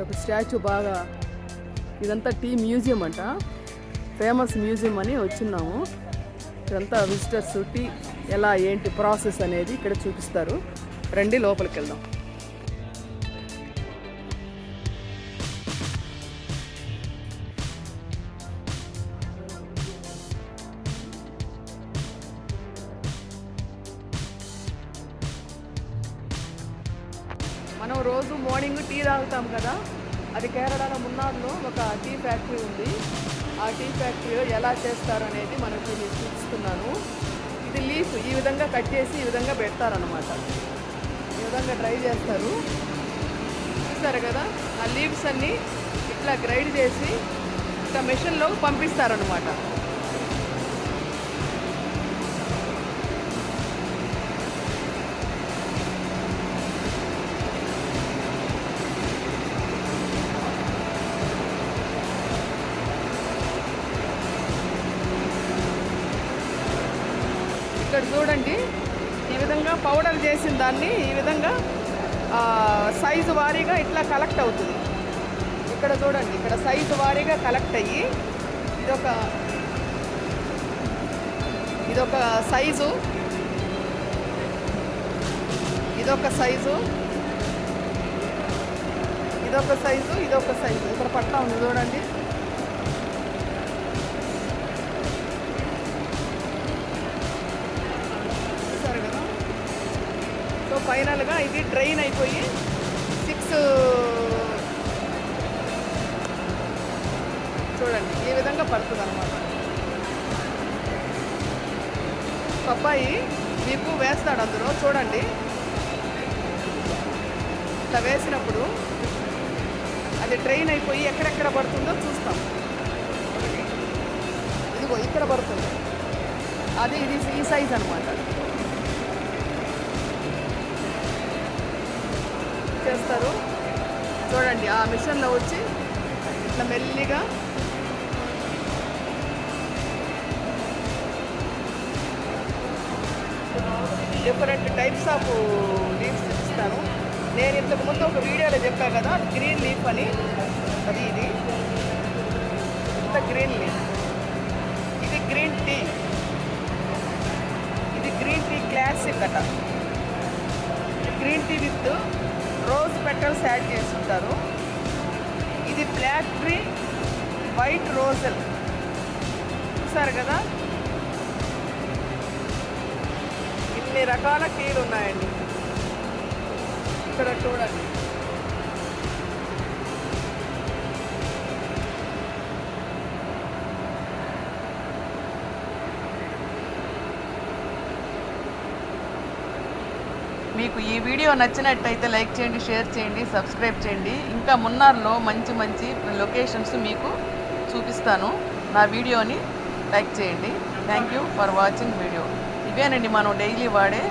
ఒక స్టాచ్యూ బాగా ఇదంతా టీ మ్యూజియం అంట. ఫేమస్ మ్యూజియం అని వచ్చిన్నాము. ఇదంతా విజిటర్స్ టీ ఎలా ఏంటి ప్రాసెస్ అనేది ఇక్కడ చూపిస్తారు. రండి లోపలికి వెళ్దాం. మనం రోజు మార్నింగ్ టీ తాగుతాం కదా? అది కేరళలో మున్నార్లో ఒక టీ ఫ్యాక్టరీ ఉంది. ఆ టీ ఫ్యాక్టరీలో ఎలా చేస్తారు అనేది మనకు చూపిస్తున్నాను. ఇది లీఫ్ ఈ విధంగా కట్ చేసి ఈ విధంగా పెడతారనమాట ఈ విధంగా డ్రై చేస్తారు. చూస్తారు కదా? ఆ లీవ్స్ అన్నీ ఇట్లా గ్రైడ్ చేసి ఇట్లా మెషిన్లో పంపిస్తారనమాట ఇక్కడ చూడండి. ఈ విధంగా పౌడర్ చేసిన దాన్ని ఈ విధంగా సైజు వారీగా ఇట్లా కలెక్ట్ అవుతుంది. ఇక్కడ చూడండి ఇక్కడ సైజు వారీగా కలెక్ట్ అయ్యి ఇదొక ఇదొక సైజు ఇదొక సైజు ఇదొక సైజు ఇదొక సైజు ఇక్కడ పట్టా ఉంది చూడండి. ఫైనల్గా ఇది ట్రైన్ అయిపోయి సిక్స్ చూడండి ఈ విధంగా పడుతుంది అనమాట పప్పాయి మీకు వేస్తాడు అందులో చూడండి. ఇట్లా వేసినప్పుడు అది ట్రైన్ అయిపోయి ఎక్కడెక్కడ పడుతుందో చూస్తాం. ఇదిగో ఇక్కడ పడుతుంది. అది ఇది ఈ సైజ్ అనమాట చేస్తారు. చూడండి ఆ మిషన్లో వచ్చి ఇట్లా మెల్లిగా డిఫరెంట్ టైప్స్ ఆఫ్ లీవ్స్ ఇస్తాను నేను ఇంతకు ముందు ఒక వీడియోలో చెప్పాను కదా గ్రీన్ లీఫ్ అని. అది ఇది. ఇంత గ్రీన్ లీఫ్ ఇది గ్రీన్ టీ ఇది గ్రీన్ టీ క్లాసిక్ అట. Green tea with rose petals add చేస్తుంటారు. ఇది బ్లాక్ ట్రీ వైట్ రోజల్. చూసారు కదా? ఇన్ని రకాల టీలు ఉన్నాయండి ఇక్కడ చూడండి. మీకు ఈ వీడియో నచ్చినట్టయితే లైక్ చేయండి షేర్ చేయండి సబ్స్క్రైబ్ చేయండి. ఇంకా మున్నార్లో మంచి మంచి లొకేషన్స్ మీకు చూపిస్తాను. నా వీడియోని లైక్ చేయండి. Thank you for watching video ఇవేనండి మనం డైలీ వాడే